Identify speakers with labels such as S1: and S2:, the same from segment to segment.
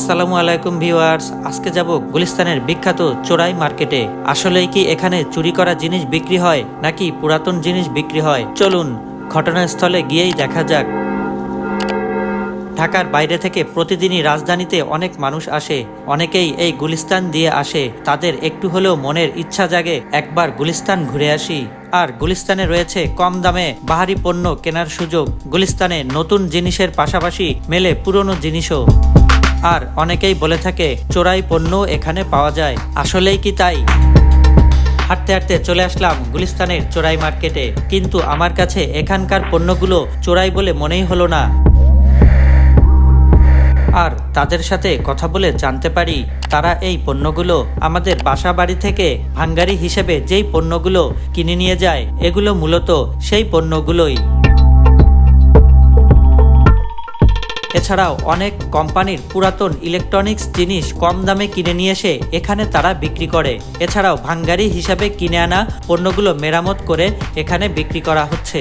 S1: আসসালামু আলাইকুম ভিউয়ার্স, আজকে যাব গুলিস্তানের বিখ্যাত চোরাই মার্কেটে। আসলেই কি এখানে চুরি করা জিনিস বিক্রি হয়, নাকি পুরাতন জিনিস বিক্রি হয়? চলুন, ঘটনাস্থলে গিয়েই দেখা যাক। ঢাকার বাইরে থেকে প্রতিদিনই রাজধানীতে অনেক মানুষ আসে, অনেকেই এই গুলিস্তান দিয়ে আসে। তাদের একটু হলেও মনের ইচ্ছা জাগে, একবার গুলিস্তান ঘুরে আসি। আর গুলিস্তানে রয়েছে কম দামে বাহারি পণ্য কেনার সুযোগ। গুলিস্তানে নতুন জিনিসের পাশাপাশি মেলে পুরনো জিনিসও। আর অনেকেই বলে থাকে, চোরাই পণ্য এখানে পাওয়া যায়। আসলেই কি তাই? হাঁটতে হাঁটতে চলে আসলাম গুলিস্তানের চোরাই মার্কেটে। কিন্তু আমার কাছে এখানকার পণ্যগুলো চোরাই বলে মনেই হলো না। আর তাদের সাথে কথা বলে জানতে পারি, তারা এই পণ্যগুলো আমাদের বাসা বাড়ি থেকে ভাঙ্গারি হিসেবে যেই পণ্যগুলো কিনে নিয়ে যায়, এগুলো মূলত সেই পণ্যগুলোই। এছাড়াও অনেক কোম্পানির পুরাতন ইলেকট্রনিক্স জিনিস কম দামে কিনে নিয়ে এসে এখানে তারা বিক্রি করে। এছাড়াও ভাঙ্গারি হিসাবে কিনে আনা পণ্যগুলো মেরামত করে এখানে বিক্রি করা হচ্ছে।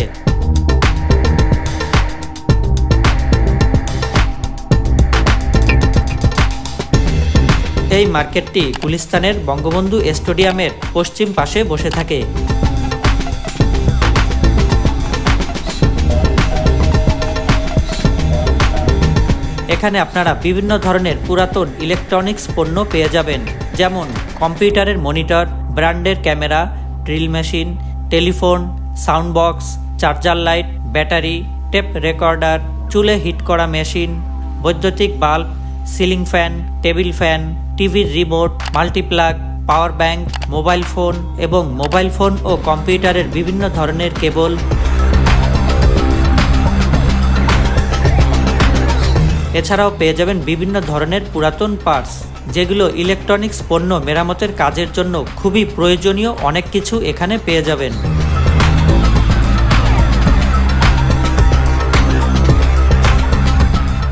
S1: এই মার্কেটটি গুলিস্তানের বঙ্গবন্ধু স্টেডিয়ামের পশ্চিম পাশে বসে থাকে। এখানে আপনারা বিভিন্ন ধরনের পুরাতন ইলেকট্রনিক্স পণ্য পেয়ে যাবেন, যেমন কম্পিউটারের মনিটর, ব্র্যান্ডের camera, drill machine, telephone sound box charger light, battery, tape recorder, চুলে হিট করা মেশিন, বৈদ্যুতিক bulb, ceiling fan, table fan, টিভির remote, multiplug, power bank, mobile phone এবং মোবাইল ফোন ও কম্পিউটারের বিভিন্ন ধরনের কেবল। এছাড়াও পেয়ে যাবেন বিভিন্ন ধরনের পুরাতন পার্টস যেগুলো ইলেকট্রনিক্স পণ্য মেরামতের কাজের জন্য খুবই প্রয়োজনীয় অনেক কিছু এখানে পেয়ে যাবেন।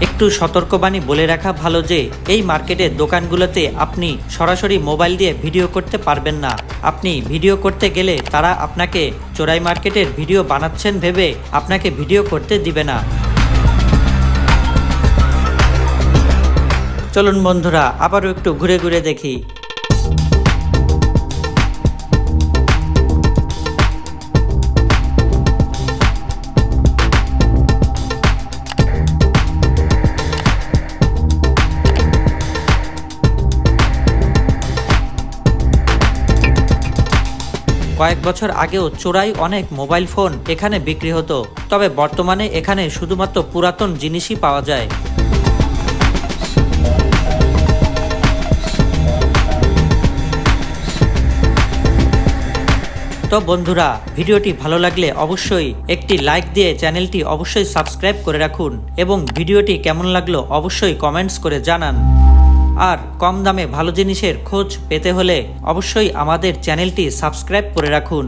S1: একটু সতর্কবাণী বলে রাখা ভালো যে, এই মার্কেটের দোকানগুলোতে আপনি সরাসরি মোবাইল দিয়ে ভিডিও করতে পারবেন না। আপনি ভিডিও করতে গেলে তারা আপনাকে চোরাই মার্কেটের ভিডিও বানাচ্ছেন ভেবে আপনাকে ভিডিও করতে দিবে না। চলুন বন্ধুরা, আবারও একটু ঘুরে ঘুরে দেখি। কয়েক বছর আগেও চোরাই অনেক মোবাইল ফোন এখানে বিক্রি হতো, তবে বর্তমানে এখানে শুধুমাত্র পুরাতন জিনিসই পাওয়া যায়। তো বন্ধুরা, ভিডিওটি ভালো লাগলে অবশ্যই একটি লাইক দিয়ে চ্যানেলটি অবশ্যই সাবস্ক্রাইব করে রাখুন এবং ভিডিওটি কেমন লাগল অবশ্যই কমেন্টস করে জানান। আর কম দামে ভালো জিনিসের খোঁজ পেতে হলে অবশ্যই আমাদের চ্যানেলটি সাবস্ক্রাইব করে রাখুন।